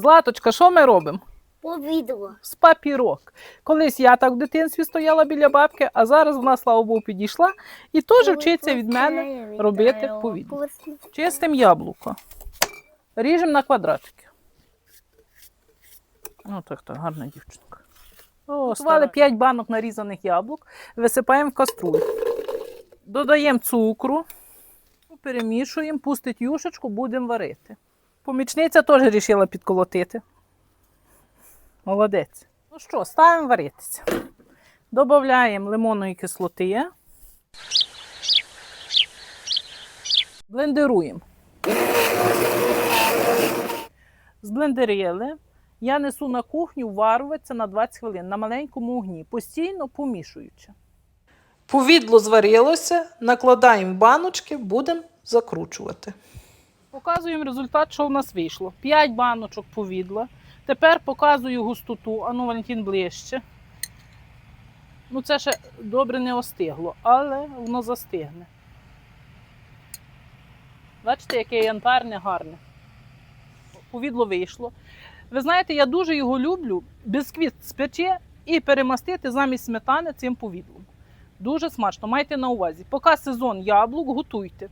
Златочка, що ми робимо? Повідало. З папірок. Колись я так в дитинстві стояла біля бабки, а зараз вона, слава Богу, підійшла і теж вчиться від мене робити повідло. Чистим яблуко. Ріжемо на квадратики. Ну так, так, гарна дівчинка. Готували 5 банок нарізаних яблук, висипаємо в каструлю. Додаємо цукру, перемішуємо, пустить юшечку, будемо варити. Помічниця теж вирішила підколотити. Молодець. Ну що, ставимо варитися. Додаємо лимонної кислоти. Блендеруємо. Зблендерили. Я несу на кухню варюватися на 20 хвилин на маленькому огні, постійно помішуючи. Повідло зварилося, накладаємо баночки, будемо закручувати. Показуємо результат, що в нас вийшло. 5 баночок повідла. Тепер показую густоту. Ану, Валентин ближче. Ну, це ще добре не остигло, але воно застигне. Бачите, яке янтарне, гарне. Повідло вийшло. Ви знаєте, я дуже його люблю. Бісквіт спече і перемастити замість сметани цим повідлом. Дуже смачно, майте на увазі. Поки сезон яблук, готуйте.